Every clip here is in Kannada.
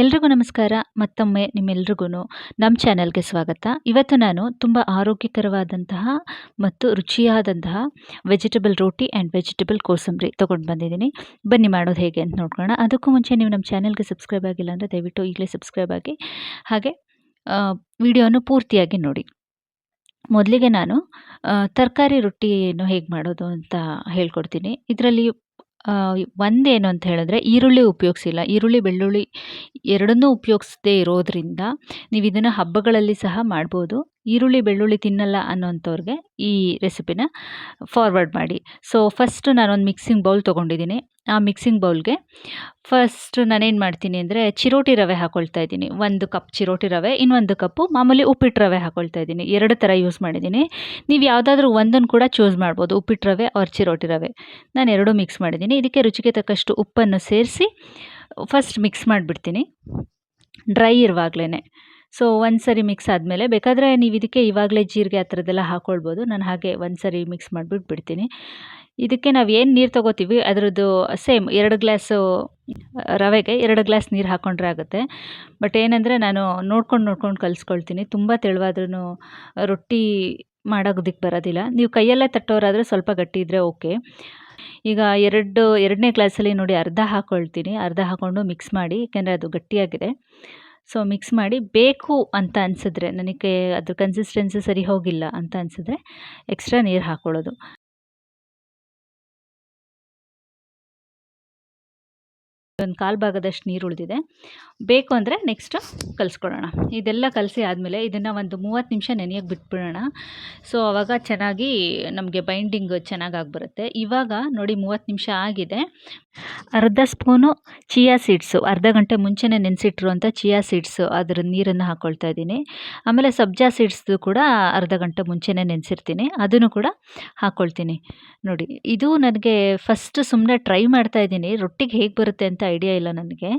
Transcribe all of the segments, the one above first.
ಎಲ್ರಿಗೂ ನಮಸ್ಕಾರ, ಮತ್ತೊಮ್ಮೆ ನಿಮ್ಮೆಲ್ರಿಗೂ ನಮ್ಮ ಚಾನಲ್ಗೆ ಸ್ವಾಗತ. ಇವತ್ತು ನಾನು ತುಂಬ ಆರೋಗ್ಯಕರವಾದಂತಹ ಮತ್ತು ರುಚಿಯಾದಂತಹ vegetable roti and vegetable kosambari ತೊಗೊಂಡು ಬಂದಿದ್ದೀನಿ. ಬನ್ನಿ ಮಾಡೋದು ಹೇಗೆ ಅಂತ ನೋಡ್ಕೊಳ್ಳೋಣ. ಅದಕ್ಕೂ ಮುಂಚೆ ನೀವು ನಮ್ಮ ಚಾನೆಲ್ಗೆ ಸಬ್ಸ್ಕ್ರೈಬ್ ಆಗಿಲ್ಲ ಅಂದರೆ ದಯವಿಟ್ಟು ಈಗಲೇ ಸಬ್ಸ್ಕ್ರೈಬ್ ಆಗಿ. ಹಾಗೆ ವಿಡಿಯೋನು ಪೂರ್ತಿಯಾಗಿ ನೋಡಿ. ಮೊದಲಿಗೆ ನಾನು ತರಕಾರಿ ರೊಟ್ಟಿಯನ್ನು ಹೇಗೆ ಮಾಡೋದು ಅಂತ ಹೇಳ್ಕೊಡ್ತೀನಿ. ಇದರಲ್ಲಿ ಒಂದೇನು ಅಂತ ಹೇಳಿದ್ರೆ ಈರುಳ್ಳಿ ಉಪಯೋಗಿಸಿಲ್ಲ. ಈರುಳ್ಳಿ, ಬೆಳ್ಳುಳ್ಳಿ ಎರಡನ್ನೂ ಉಪಯೋಗಿಸದೇ ಇರೋದರಿಂದ ನೀವು ಇದನ್ನು ಹಬ್ಬಗಳಲ್ಲಿ ಸಹ ಮಾಡ್ಬೋದು. ಈರುಳ್ಳಿ, ಬೆಳ್ಳುಳ್ಳಿ ತಿನ್ನಲ್ಲ ಅನ್ನೋಂಥವ್ರಿಗೆ ಈ ರೆಸಿಪಿನ ಫಾರ್ವರ್ಡ್ ಮಾಡಿ. ಸೊ ಫಸ್ಟು ನಾನೊಂದು ಮಿಕ್ಸಿಂಗ್ ಬೌಲ್ ತೊಗೊಂಡಿದ್ದೀನಿ. ಆ ಮಿಕ್ಸಿಂಗ್ ಬೌಲ್ಗೆ ಫಸ್ಟ್ ನಾನೇನು ಮಾಡ್ತೀನಿ ಅಂದರೆ ಚಿರೋಟಿ ರವೆ ಹಾಕ್ಕೊಳ್ತಾ ಇದ್ದೀನಿ. ಒಂದು ಕಪ್ ಚಿರೋಟಿ ರವೆ, ಇನ್ನೊಂದು ಕಪ್ಪು ಮಾಮೂಲಿ ಉಪ್ಪಿಟ್ಟು ರವೆ ಹಾಕ್ಕೊಳ್ತಾ ಇದ್ದೀನಿ. ಎರಡು ಥರ ಯೂಸ್ ಮಾಡಿದ್ದೀನಿ. ನೀವು ಯಾವುದಾದ್ರೂ ಒಂದನ್ನು ಕೂಡ ಚೂಸ್ ಮಾಡ್ಬೋದು. ಉಪ್ಪಿಟ್ಟು ರವೆ ಆರ್ ಚಿರೋಟಿ ರವೆ. ನಾನು ಎರಡೂ ಮಿಕ್ಸ್ ಮಾಡಿದ್ದೀನಿ. ಇದಕ್ಕೆ ರುಚಿಗೆ ತಕ್ಕಷ್ಟು ಉಪ್ಪನ್ನು ಸೇರಿಸಿ ಫಸ್ಟ್ ಮಿಕ್ಸ್ ಮಾಡಿಬಿಡ್ತೀನಿ. ಡ್ರೈ ಇರುವಾಗಲೇ ಸೊ ಒಂದು ಸರಿ ಮಿಕ್ಸ್ ಆದಮೇಲೆ ಬೇಕಾದರೆ ನೀವು ಇದಕ್ಕೆ ಇವಾಗಲೇ ಜೀರಿಗೆ ಆ ಥರದ್ದೆಲ್ಲ ಹಾಕ್ಕೊಳ್ಬೋದು ನಾನು ಹಾಗೆ ಒಂದು ಸರಿ ಮಿಕ್ಸ್ ಮಾಡಿಬಿಟ್ಟು ಬಿಡ್ತೀನಿ ಇದಕ್ಕೆ ನಾವು ಏನು ನೀರು ತೊಗೋತೀವಿ, ಅದರದ್ದು ಸೇಮ್ ಎರಡು ಗ್ಲಾಸು ರವೆಗೆ ಎರಡು ಗ್ಲಾಸ್ ನೀರು ಹಾಕ್ಕೊಂಡ್ರೆ ಆಗುತ್ತೆ. ಬಟ್ ಏನಂದರೆ ನಾನು ನೋಡ್ಕೊಂಡು ನೋಡ್ಕೊಂಡು ಕಲಿಸ್ಕೊಳ್ತೀನಿ. ತುಂಬ ತೆಳುವಾದ್ರೂ ರೊಟ್ಟಿ ಮಾಡೋದಕ್ಕೆ ಬರೋದಿಲ್ಲ. ನೀವು ಕೈಯಲ್ಲೇ ತಟ್ಟೋರಾದರೆ ಸ್ವಲ್ಪ ಗಟ್ಟಿ ಇದ್ದರೆ ಓಕೆ. ಈಗ ಎರಡು, ಎರಡನೇ ಗ್ಲಾಸಲ್ಲಿ ನೋಡಿ ಅರ್ಧ ಹಾಕ್ಕೊಳ್ತೀನಿ ಅರ್ಧ ಹಾಕ್ಕೊಂಡು ಮಿಕ್ಸ್ ಮಾಡಿ, ಯಾಕೆಂದರೆ ಅದು ಗಟ್ಟಿಯಾಗಿದೆ. ಸೊ ಮಿಕ್ಸ್ ಮಾಡಿ ಬೇಕು ಅಂತ ಅನಿಸಿದ್ರೆ, ನನಗೆ ಅದ್ರ ಕನ್ಸಿಸ್ಟೆನ್ಸಿ ಸರಿ ಹೋಗಿಲ್ಲ ಅಂತ ಅನಿಸಿದ್ರೆ ಎಕ್ಸ್ಟ್ರಾ ನೀರು ಹಾಕ್ಕೊಳ್ಳೋದು ಒಂದು ಕಾಲು ಭಾಗದಷ್ಟು ನೀರು ಉಳಿದಿದೆ. ಬೇಕು ಅಂದರೆ ನೆಕ್ಸ್ಟು ಕಲಿಸ್ಕೊಳ್ಳೋಣ ಇದೆಲ್ಲ ಕಲಸಿ ಆದಮೇಲೆ ಇದನ್ನು ಒಂದು ಮೂವತ್ತು ನಿಮಿಷ ನೆನೆಯೋಕ್ಕೆ ಬಿಟ್ಬಿಡೋಣ. ಸೊ ಆವಾಗ ಚೆನ್ನಾಗಿ ನಮಗೆ ಬೈಂಡಿಂಗ್ ಚೆನ್ನಾಗಿ ಆಗಿಬರುತ್ತೆ. ಇವಾಗ ನೋಡಿ ಮೂವತ್ತು ನಿಮಿಷ ಆಗಿದೆ. ಅರ್ಧ ಸ್ಪೂನು ಚಿಯಾ ಸೀಡ್ಸು, ಅರ್ಧ ಗಂಟೆ ಮುಂಚೆನೇ ನೆನೆಸಿಟ್ಟಿರುವಂಥ ಚಿಯಾ ಸೀಡ್ಸು ಅದರ ನೀರನ್ನು ಹಾಕ್ಕೊಳ್ತಾ ಇದ್ದೀನಿ. ಆಮೇಲೆ ಸಬ್ಜಾ ಸೀಡ್ಸ್ದು ಕೂಡ ಅರ್ಧ ಗಂಟೆ ಮುಂಚೆನೇ ನೆನೆಸಿರ್ತೀನಿ. ಅದನ್ನು ಕೂಡ ಹಾಕ್ಕೊಳ್ತೀನಿ ನೋಡಿ, ಇದು ನನಗೆ ಫಸ್ಟ್ ಸುಮ್ಮನೆ ಟ್ರೈ ಮಾಡ್ತಾ ಇದ್ದೀನಿ. ರೊಟ್ಟಿಗೆ ಹೇಗೆ ಬರುತ್ತೆ ಅಂತ ಐಡಿಯಾ ಇಲ್ಲ ನನಗೆ.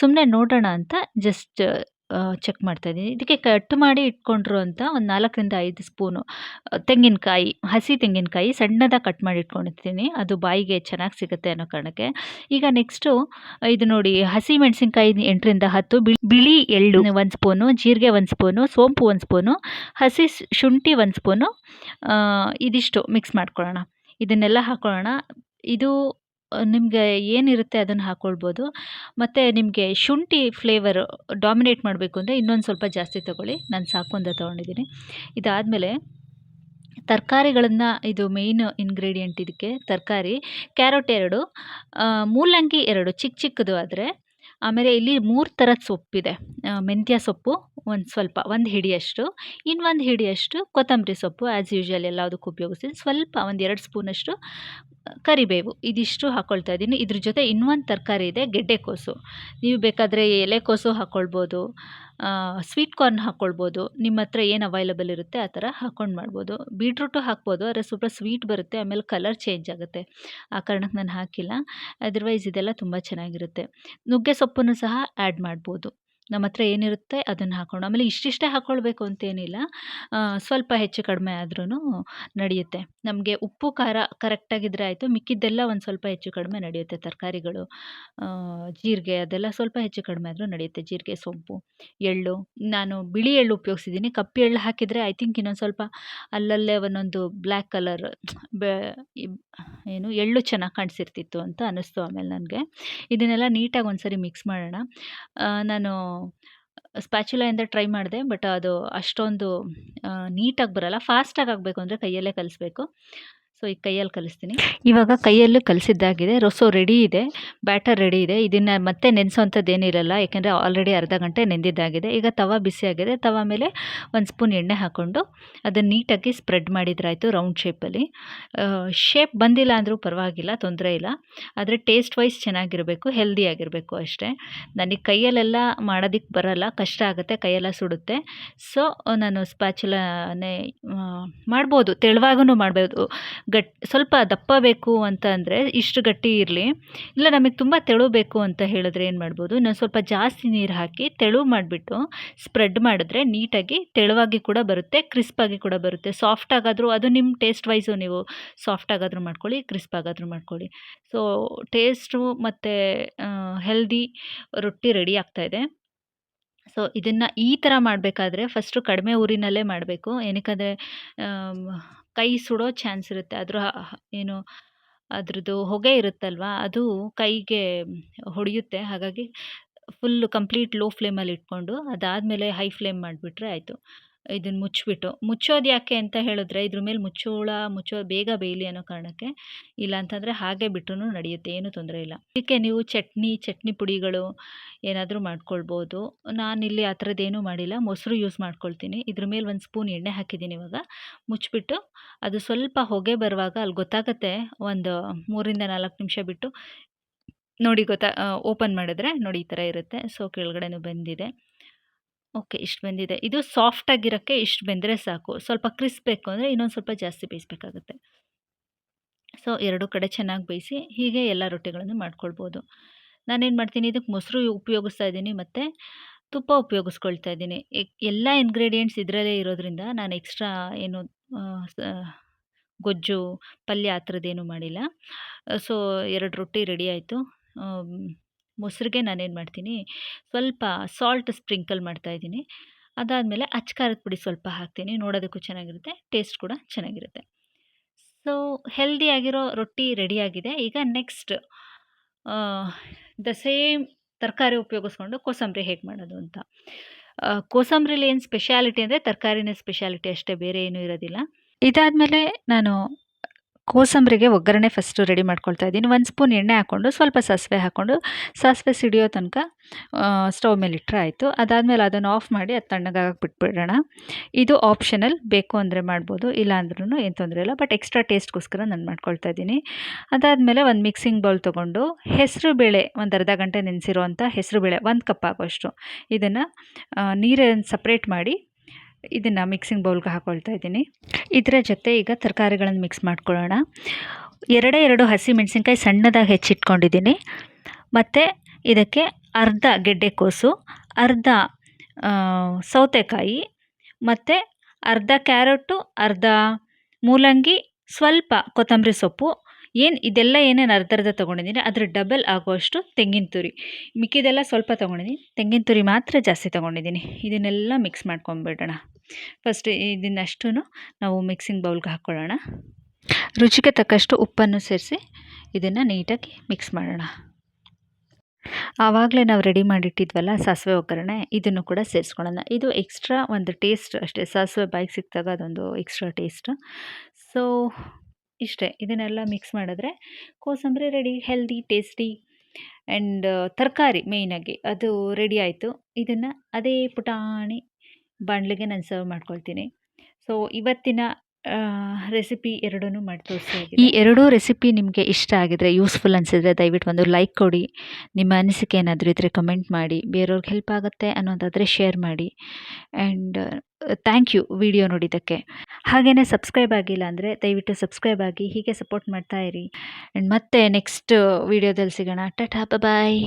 ಸುಮ್ಮನೆ ನೋಡೋಣ ಅಂತ ಜಸ್ಟ್ ಚೆಕ್ ಮಾಡ್ತಾಯಿದ್ದೀನಿ ಇದಕ್ಕೆ ಕಟ್ ಮಾಡಿ ಇಟ್ಕೊಂಡ್ರು ಇಟ್ಕೊಂಡಿರುವಂಥ ಒಂದು ನಾಲ್ಕರಿಂದ ಐದು ಸ್ಪೂನು ತೆಂಗಿನಕಾಯಿ, ಹಸಿ ತೆಂಗಿನಕಾಯಿ ಸಣ್ಣದಾಗಿ ಕಟ್ ಮಾಡಿ ಇಟ್ಕೊಂಡಿರ್ತೀನಿ. ಅದು ಬಾಯಿಗೆ ಚೆನ್ನಾಗಿ ಸಿಗುತ್ತೆ ಅನ್ನೋ ಕಾರಣಕ್ಕೆ. ಈಗ ನೆಕ್ಸ್ಟು, ಇದು ನೋಡಿ ಹಸಿ ಮೆಣಸಿನ್ಕಾಯಿ ಎಂಟರಿಂದ ಹತ್ತು, ಬಿಳಿ ಎಳ್ಳು ಒಂದು ಸ್ಪೂನು, ಜೀರಿಗೆ ಒಂದು ಸ್ಪೂನು, ಸೋಂಪು ಒಂದು ಸ್ಪೂನು, ಹಸಿ ಶುಂಠಿ ಒಂದು ಸ್ಪೂನು ಇದಿಷ್ಟು ಮಿಕ್ಸ್ ಮಾಡ್ಕೊಳ್ಳೋಣ. ಇದನ್ನೆಲ್ಲ ಹಾಕ್ಕೊಳ್ಳೋಣ ಇದು ನಿಮಗೆ ಏನಿರುತ್ತೆ ಅದನ್ನು ಹಾಕ್ಕೊಳ್ಬೋದು ಮತ್ತು ನಿಮಗೆ ಶುಂಠಿ ಫ್ಲೇವರ್ ಡಾಮಿನೇಟ್ ಮಾಡಬೇಕು ಅಂದರೆ ಇನ್ನೊಂದು ಸ್ವಲ್ಪ ಜಾಸ್ತಿ ತೊಗೊಳ್ಳಿ. ನಾನು ಸಾಕು ಅಂತ ತೊಗೊಂಡಿದ್ದೀನಿ ಇದಾದಮೇಲೆ ತರಕಾರಿಗಳನ್ನು, ಇದು ಮೇಯ್ನ್ ಇಂಗ್ರೀಡಿಯೆಂಟ್ ಇದಕ್ಕೆ ತರಕಾರಿ ಕ್ಯಾರೆಟ್ ಎರಡು ಮೂಲಂಗಿ ಎರಡು ಚಿಕ್ಕ ಚಿಕ್ಕದು ಆದರೆ, ಆಮೇಲೆ ಇಲ್ಲಿ ಮೂರು ಥರದ ಸೊಪ್ಪಿದೆ. ಮೆಂತ್ಯ ಸೊಪ್ಪು ಒಂದು ಸ್ವಲ್ಪ, ಒಂದು ಹಿಡಿಯಷ್ಟು ಇನ್ನೊಂದು ಹಿಡಿಯಷ್ಟು ಕೊತ್ತಂಬರಿ ಸೊಪ್ಪು ಆ್ಯಸ್ ಯೂಶ್ವಲ್ ಎಲ್ಲದಕ್ಕೂ ಉಪಯೋಗಿಸ್ತೀನಿ. ಸ್ವಲ್ಪ ಒಂದು ಎರಡು ಸ್ಪೂನಷ್ಟು ಕರಿಬೇವು, ಇದಿಷ್ಟು ಹಾಕ್ಕೊಳ್ತಾ ಇದ್ದೀನಿ. ಇದ್ರ ಜೊತೆ ಇನ್ನೊಂದು ತರಕಾರಿ ಇದೆ ಗೆಡ್ಡೆಕೋಸು ನೀವು ಬೇಕಾದರೆ ಎಲೆಕೋಸು ಹಾಕ್ಕೊಳ್ಬೋದು ಸ್ವೀಟ್ ಕಾರ್ನ್ ಹಾಕ್ಕೊಳ್ಬೋದು ನಿಮ್ಮ ಹತ್ರ ಏನು ಅವೈಲಬಲ್ ಇರುತ್ತೆ ಆ ಥರ ಹಾಕ್ಕೊಂಡು ಮಾಡ್ಬೋದು. ಬೀಟ್ರೂಟು ಹಾಕ್ಬೋದು, ಆದರೆ ಸ್ವಲ್ಪ ಸ್ವೀಟ್ ಬರುತ್ತೆ, ಆಮೇಲೆ ಕಲರ್ ಚೇಂಜ್ ಆಗುತ್ತೆ. ಆ ಕಾರಣಕ್ಕೆ ನಾನು ಹಾಕಿಲ್ಲ. ಅದರ್ವೈಸ್ ಇದೆಲ್ಲ ತುಂಬ ಚೆನ್ನಾಗಿರುತ್ತೆ. ನುಗ್ಗೆ ಸೊಪ್ಪನ್ನು ಸಹ ಆ್ಯಡ್ ಮಾಡ್ಬೋದು. ನಮ್ಮ ಹತ್ರ ಏನಿರುತ್ತೆ ಅದನ್ನು ಹಾಕ್ಕೊಂಡು ಆಮೇಲೆ ಇಷ್ಟಿಷ್ಟೇ ಹಾಕ್ಕೊಳ್ಬೇಕು ಅಂತೇನಿಲ್ಲ ಸ್ವಲ್ಪ ಹೆಚ್ಚು ಕಡಿಮೆ ಆದ್ರೂ ನಡೆಯುತ್ತೆ. ನಮಗೆ ಉಪ್ಪು, ಖಾರ ಕರೆಕ್ಟಾಗಿದ್ದರೆ ಆಯಿತು. ಮಿಕ್ಕಿದ್ದೆಲ್ಲ ಒಂದು ಸ್ವಲ್ಪ ಹೆಚ್ಚು ಕಡಿಮೆ ನಡೆಯುತ್ತೆ ತರಕಾರಿಗಳು. ಜೀರಿಗೆ ಅದೆಲ್ಲ ಸ್ವಲ್ಪ ಹೆಚ್ಚು ಕಡಿಮೆ ಆದರೂ ನಡೆಯುತ್ತೆ. ಜೀರಿಗೆ ಸೊಪ್ಪು ಎಳ್ಳು. ನಾನು ಬಿಳಿ ಎಳ್ಳು ಉಪಯೋಗಿಸಿದ್ದೀನಿ. ಕಪ್ಪು ಎಳ್ಳು ಹಾಕಿದರೆ ಐ ಥಿಂಕ್ ಇನ್ನೊಂದು ಸ್ವಲ್ಪ ಅಲ್ಲಲ್ಲೇ ಒಂದೊಂದು ಬ್ಲ್ಯಾಕ್ ಕಲರ್ ಏನು, ಎಳ್ಳು ಚೆನ್ನಾಗಿ ಕಾಣಿಸಿರ್ತಿತ್ತು ಅಂತ ಅನ್ನಿಸ್ತು ಆಮೇಲೆ ನನಗೆ. ಇದನ್ನೆಲ್ಲ ನೀಟಾಗಿ ಒಂದ್ಸರಿ ಮಿಕ್ಸ್ ಮಾಡೋಣ. ನಾನು ಸ್ಪ್ಯಾಚುಲಾಯಿಂದ ಟ್ರೈ ಮಾಡಿದೆ ಬಟ್ ಅದು ಅಷ್ಟೊಂದು ನೀಟಾಗಿ ಬರಲ್ಲ. ಫಾಸ್ಟಾಗಿ ಆಗಬೇಕು ಅಂದರೆ ಕೈಯಲ್ಲೇ ಕಲಿಸ್ಬೇಕು. ಸೊ, ಈಗ ಕೈಯಲ್ಲಿ ಕಲಿಸ್ತೀನಿ. ಇವಾಗ ಕೈಯಲ್ಲೂ ಕಲಿಸಿದ್ದಾಗಿದೆ. ರೊಸೋ ರೆಡಿ ಇದೆ. ಬ್ಯಾಟರ್ ರೆಡಿ ಇದೆ. ಇದನ್ನು ಮತ್ತೆ ಏನಿರಲ್ಲ, ಯಾಕೆಂದರೆ ಆಲ್ರೆಡಿ ಅರ್ಧ ಗಂಟೆ ನೆಂದಿದ್ದಾಗಿದೆ. ಈಗ ತವ ಬಿಸಿಯಾಗಿದೆ ತವ ಮೇಲೆ ಒಂದು ಸ್ಪೂನ್ ಎಣ್ಣೆ ಹಾಕ್ಕೊಂಡು ಅದನ್ನು ನೀಟಾಗಿ ಸ್ಪ್ರೆಡ್ ಮಾಡಿದ್ರಾಯಿತು ರೌಂಡ್ ಶೇಪಲ್ಲಿ ಶೇಪ್ ಬಂದಿಲ್ಲ ಅಂದರೂ ಪರವಾಗಿಲ್ಲ, ತೊಂದರೆ ಇಲ್ಲ. ಆದರೆ ಟೇಸ್ಟ್ ವೈಸ್ ಚೆನ್ನಾಗಿರಬೇಕು ಹೆಲ್ದಿಯಾಗಿರಬೇಕು ಅಷ್ಟೇ. ನನಗೆ ಕೈಯಲ್ಲೆಲ್ಲ ಮಾಡೋದಕ್ಕೆ ಬರಲ್ಲ, ಕಷ್ಟ ಆಗುತ್ತೆ, ಕೈಯೆಲ್ಲ ಸುಡುತ್ತೆ. ಸೊ ನಾನು ಸ್ಪ್ಯಾಚುಲಾನೇ ಮಾಡ್ಬೋದು ತೆಳುವಾಗೂ ಮಾಡ್ಬೋದು. ಗಟ್, ಸ್ವಲ್ಪ ದಪ್ಪ ಬೇಕು ಅಂತ ಅಂದರೆ ಇಷ್ಟು ಗಟ್ಟಿ ಇರಲಿ. ಇಲ್ಲ ನಮಗೆ ತುಂಬ ತೆಳು ಬೇಕು ಅಂತ ಹೇಳಿದ್ರೆ ಏನು ಮಾಡ್ಬೋದು? ನಾನು ಸ್ವಲ್ಪ ಜಾಸ್ತಿ ನೀರು ಹಾಕಿ ತೆಳು ಮಾಡಿಬಿಟ್ಟು ಸ್ಪ್ರೆಡ್ ಮಾಡಿದ್ರೆ ನೀಟಾಗಿ ತೆಳುವಾಗಿ ಕೂಡ ಬರುತ್ತೆ ಕ್ರಿಸ್ಪಾಗಿ ಕೂಡ ಬರುತ್ತೆ. ಸಾಫ್ಟ್ ಆಗಾದರೂ ಅದು ನಿಮ್ಮ ಟೇಸ್ಟ್ ವೈಸು ನೀವು ಸಾಫ್ಟ್ ಆಗಾದರೂ ಮಾಡ್ಕೊಳ್ಳಿ, ಕ್ರಿಸ್ಪ್ ಆಗಾದರೂ ಮಾಡ್ಕೊಳ್ಳಿ. ಸೊ, ಟೇಸ್ಟು ಮತ್ತು ಹೆಲ್ದಿ ರೊಟ್ಟಿ ರೆಡಿ ಆಗ್ತಾಯಿದೆ ಸೊ, ಇದನ್ನು ಈ ಥರ ಮಾಡಬೇಕಾದ್ರೆ ಫಸ್ಟು ಕಡಿಮೆ ಊರಿನಲ್ಲೇ ಮಾಡಬೇಕು. ಏನಕ್ಕಂದರೆ ಕೈ ಸುಡೋ ಚಾನ್ಸ್ ಇರುತ್ತೆ. ಅದ್ರ ಏನು ಅದ್ರದ್ದು ಹೊಗೆ ಇರುತ್ತಲ್ವ? ಅದು ಕೈಗೆ ಹೊಡೆಯುತ್ತೆ. ಹಾಗಾಗಿ ಫುಲ್ ಕಂಪ್ಲೀಟ್ ಲೋ ಫ್ಲೇಮಲ್ಲಿ ಇಟ್ಕೊಂಡು ಅದಾದಮೇಲೆ ಹೈ ಫ್ಲೇಮ್ ಮಾಡಿಬಿಟ್ರೆ ಆಯಿತು. ಇದನ್ನು ಮುಚ್ಚಿಬಿಟ್ಟು ಮುಚ್ಚೋದು ಯಾಕೆ ಅಂತ ಹೇಳಿದ್ರೆ ಇದ್ರ ಮೇಲೆ ಮುಚ್ಚೋಳ, ಮುಚ್ಚೋ, ಬೇಗ ಬೇಯಲಿ ಅನ್ನೋ ಕಾರಣಕ್ಕೆ ಇಲ್ಲ ಅಂತಂದರೆ ಹಾಗೆ ಬಿಟ್ಟರೂ ನಡೆಯುತ್ತೆ, ಏನೂ ತೊಂದರೆ ಇಲ್ಲ. ಇದಕ್ಕೆ ನೀವು ಚಟ್ನಿ ಚಟ್ನಿ ಪುಡಿಗಳು ಏನಾದರೂ ಮಾಡ್ಕೊಳ್ಬೋದು. ನಾನಿಲ್ಲಿ ಆ ಥರದ್ದೇನೂ ಮಾಡಿಲ್ಲ, ಮೊಸರು ಯೂಸ್ ಮಾಡ್ಕೊಳ್ತೀನಿ. ಇದ್ರ ಮೇಲೆ ಒಂದು ಸ್ಪೂನ್ ಎಣ್ಣೆ ಹಾಕಿದ್ದೀನಿ ಇವಾಗ ಮುಚ್ಚಿಬಿಟ್ಟು ಅದು ಸ್ವಲ್ಪ ಹೊಗೆ ಬರುವಾಗ ಅಲ್ಲಿ ಗೊತ್ತಾಗುತ್ತೆ, ಒಂದು ಮೂರಿಂದ ನಾಲ್ಕು ನಿಮಿಷ ಬಿಟ್ಟು ನೋಡಿ ಗೊತ್ತಾ ಓಪನ್ ಮಾಡಿದ್ರೆ ನೋಡಿ ಈ ಥರ ಇರುತ್ತೆ. ಸೊ, ಕೆಳಗಡೆನೂ ಬೆಂದಿದೆ. ಓಕೆ, ಇಷ್ಟು ಬೆಂದಿದೆ. ಇದು ಸಾಫ್ಟಾಗಿರೋಕ್ಕೆ ಇಷ್ಟು ಬೆಂದರೆ ಸಾಕು. ಸ್ವಲ್ಪ ಕ್ರಿಸ್ಪ್ ಬೇಕು ಅಂದರೆ ಇನ್ನೊಂದು ಸ್ವಲ್ಪ ಜಾಸ್ತಿ ಬೇಯಿಸ್ಬೇಕಾಗುತ್ತೆ. ಸೊ, ಎರಡು ಕಡೆ ಚೆನ್ನಾಗಿ ಬೇಯಿಸಿ ಹೀಗೆ ಎಲ್ಲ ರೊಟ್ಟಿಗಳನ್ನು ಮಾಡ್ಕೊಳ್ಬೋದು. ನಾನೇನು ಮಾಡ್ತೀನಿ ಇದಕ್ಕೆ ಮೊಸರು ಉಪಯೋಗಿಸ್ತಾ ಇದ್ದೀನಿ ಮತ್ತು ತುಪ್ಪ ಉಪಯೋಗಿಸ್ಕೊಳ್ತಾ ಇದ್ದೀನಿ. ಎಲ್ಲ ಇನ್ಗ್ರೀಡಿಯೆಂಟ್ಸ್ ಇದರಲ್ಲೇ ಇರೋದ್ರಿಂದ ನಾನು ಎಕ್ಸ್ಟ್ರಾ ಏನು ಗೊಜ್ಜು, ಪಲ್ಯ ಆ ಥರದ್ದೇನು ಮಾಡಿಲ್ಲ. ಸೊ, ಎರಡು ರೊಟ್ಟಿ ರೆಡಿ ಆಯಿತು. ಮೊಸರಿಗೆ ನಾನೇನು ಮಾಡ್ತೀನಿ, ಸ್ವಲ್ಪ ಸಾಲ್ಟ್ ಸ್ಪ್ರಿಂಕಲ್ ಮಾಡ್ತಾಯಿದ್ದೀನಿ ಅದಾದಮೇಲೆ ಅಚ್ಕಾರದ ಪುಡಿ ಸ್ವಲ್ಪ ಹಾಕ್ತೀನಿ, ನೋಡೋದಕ್ಕೂ ಚೆನ್ನಾಗಿರುತ್ತೆ ಟೇಸ್ಟ್ ಕೂಡ ಚೆನ್ನಾಗಿರುತ್ತೆ. ಸೊ ಹೆಲ್ದಿಯಾಗಿರೋ ರೊಟ್ಟಿ ರೆಡಿಯಾಗಿದೆ ಈಗ ನೆಕ್ಸ್ಟ್ ದ ಸೇಮ್ ತರಕಾರಿ ಉಪಯೋಗಿಸ್ಕೊಂಡು ಕೋಸಂಬರಿ ಹೇಗೆ ಮಾಡೋದು ಅಂತ. ಕೋಸಂಬರಿಲಿ ಏನು ಸ್ಪೆಷಾಲಿಟಿ ಅಂದರೆ ತರಕಾರಿನೇ ಸ್ಪೆಷಾಲಿಟಿ ಅಷ್ಟೇ, ಬೇರೆ ಏನೂ ಇರೋದಿಲ್ಲ. ಇದಾದಮೇಲೆ ನಾನು ಕೋಸಂಬರಿಗೆ ಒಗ್ಗರಣೆ ಫಸ್ಟು ರೆಡಿ ಮಾಡ್ಕೊಳ್ತಾ ಇದ್ದೀನಿ. ಒಂದು ಸ್ಪೂನ್ ಎಣ್ಣೆ ಹಾಕ್ಕೊಂಡು ಸ್ವಲ್ಪ ಸಾಸಿವೆ ಹಾಕ್ಕೊಂಡು, ಸಾಸಿವೆ ಸಿಡಿಯೋ ತನಕ ಸ್ಟವ್ ಮೇಲೆ ಇಟ್ಟರೆ ಆಯಿತು. ಅದಾದಮೇಲೆ ಅದನ್ನು ಆಫ್ ಮಾಡಿ ಅದು ತಣ್ಣಗಾಗಕ್ಕೆ ಬಿಟ್ಬಿಡೋಣ. ಇದು ಆಪ್ಷನಲ್ ಬೇಕು ಅಂದರೆ ಮಾಡ್ಬೋದು, ಇಲ್ಲ ಅಂದ್ರೂ ಏನು ತೊಂದರೆ ಇಲ್ಲ ಬಟ್ ಎಕ್ಸ್ಟ್ರಾ ಟೇಸ್ಟ್ಗೋಸ್ಕರ ನಾನು ಮಾಡ್ಕೊಳ್ತಾ ಇದ್ದೀನಿ. ಅದಾದಮೇಲೆ ಒಂದು ಮಿಕ್ಸಿಂಗ್ ಬೌಲ್ ತೊಗೊಂಡು, ಹೆಸರು ಬೇಳೆ ಒಂದು ಅರ್ಧ ಗಂಟೆ ನೆನೆಸಿರುವಂಥ ಹೆಸರು ಬೇಳೆ, ಒಂದು ಕಪ್ ಆಗೋಷ್ಟು ಇದನ್ನು ನೀರನ್ನು ಸಪ್ರೇಟ್ ಮಾಡಿ ಇದನ್ನು ಮಿಕ್ಸಿಂಗ್ ಬೌಲ್ಗೆ ಹಾಕ್ಕೊಳ್ತಾ ಇದ್ದೀನಿ. ಇದರ ಜೊತೆ ಈಗ ತರಕಾರಿಗಳನ್ನು ಮಿಕ್ಸ್ ಮಾಡ್ಕೊಳ್ಳೋಣ. ಎರಡೇ ಎರಡು ಹಸಿ ಮೆಣಸಿನ್ಕಾಯಿ ಸಣ್ಣದಾಗಿ ಹೆಚ್ಚಿಟ್ಕೊಂಡಿದ್ದೀನಿ. ಮತ್ತು ಇದಕ್ಕೆ ಅರ್ಧ ಗೆಡ್ಡೆಕೋಸು ಅರ್ಧ ಸೌತೆಕಾಯಿ, ಮತ್ತು ಅರ್ಧ ಕ್ಯಾರೆಟು, ಅರ್ಧ ಮೂಲಂಗಿ, ಸ್ವಲ್ಪ ಕೊತ್ತಂಬರಿ ಸೊಪ್ಪು. ಏನು ಇದೆಲ್ಲ ಏನೇನು ಅರ್ಧ ಅರ್ಧ ತೊಗೊಂಡಿದ್ದೀನಿ, ಅದ್ರ ಡಬಲ್ ಆಗುವಷ್ಟು ತೆಂಗಿನ ತುರಿ. ಮಿಕ್ಕಿದೆಲ್ಲ ಸ್ವಲ್ಪ ತೊಗೊಂಡಿದ್ದೀನಿ. ತೆಂಗಿನ ತುರಿ ಮಾತ್ರ ಜಾಸ್ತಿ ತೊಗೊಂಡಿದ್ದೀನಿ. ಇದನ್ನೆಲ್ಲ ಮಿಕ್ಸ್ ಮಾಡ್ಕೊಂಬಿಡೋಣ ಫಸ್ಟ್ ಇದನ್ನಷ್ಟು ನಾವು ಮಿಕ್ಸಿಂಗ್ ಬೌಲ್ಗೆ ಹಾಕ್ಕೊಳ್ಳೋಣ ರುಚಿಗೆ ತಕ್ಕಷ್ಟು ಉಪ್ಪನ್ನು ಸೇರಿಸಿ ಇದನ್ನು ನೀಟಾಗಿ ಮಿಕ್ಸ್ ಮಾಡೋಣ. ಆವಾಗಲೇ ನಾವು ರೆಡಿ ಮಾಡಿಟ್ಟಿದ್ವಲ್ಲ ಸಾಸಿವೆ ಒಗ್ಗರಣೆ, ಇದನ್ನು ಕೂಡ ಸೇರಿಸ್ಕೊಳ್ಳೋಣ. ಇದು ಎಕ್ಸ್ಟ್ರಾ ಒಂದು ಟೇಸ್ಟ್ ಅಷ್ಟೇ, ಸಾಸಿವೆ ಬಾಯಿಗೆ ಸಿಕ್ಕಿದಾಗ ಅದೊಂದು ಎಕ್ಸ್ಟ್ರಾ ಟೇಸ್ಟ್. ಸೊ, ಇಷ್ಟೇ, ಇದನ್ನೆಲ್ಲ ಮಿಕ್ಸ್ ಮಾಡಿದ್ರೆ kosambari ready, healthy, tasty and ತರಕಾರಿ ಮೇಯ್ನಾಗಿ ಅದು ರೆಡಿ ಆಯಿತು. ಇದನ್ನು ಅದೇ ಪುಟಾಣಿ ಬಾಣಲಿಗೆ ನಾನು ಸರ್ವ್ ಮಾಡ್ಕೊಳ್ತೀನಿ. ಸೊ ಇವತ್ತಿನ ರೆಸಿಪಿ ಎರಡೂ ಮಾಡಿ ತೋರಿಸಿ ಈ ಎರಡೂ ರೆಸಿಪಿ ನಿಮಗೆ ಇಷ್ಟ ಆಗಿದ್ರೆ ಯೂಸ್ಫುಲ್ ಅನಿಸಿದ್ರೆ ದಯವಿಟ್ಟು ಒಂದು ಲೈಕ್ ಕೊಡಿ. ನಿಮ್ಮ ಅನಿಸಿಕೆ ಏನಾದರೂ ಇದ್ದರೆ ಕಮೆಂಟ್ ಮಾಡಿ. ಬೇರೆಯವ್ರಿಗೆ ಹೆಲ್ಪ್ ಆಗುತ್ತೆ ಅನ್ನೋದಾದರೆ ಶೇರ್ ಮಾಡಿ. ಆ್ಯಂಡ್ ಥ್ಯಾಂಕ್ ಯು ವಿಡಿಯೋ ನೋಡಿದ್ದಕ್ಕೆ. ಹಾಗೆಯೇ ಸಬ್ಸ್ಕ್ರೈಬ್ ಆಗಿಲ್ಲ ಅಂದರೆ ದಯವಿಟ್ಟು ಸಬ್ಸ್ಕ್ರೈಬ್ ಆಗಿ ಹೀಗೆ ಸಪೋರ್ಟ್ ಮಾಡ್ತಾ ಇರಿ. ಆ್ಯಂಡ್ ಮತ್ತೆ ನೆಕ್ಸ್ಟ್ ವಿಡಿಯೋದಲ್ಲಿ ಸಿಗೋಣ. ಟಾಟಾ ಬಾಯ್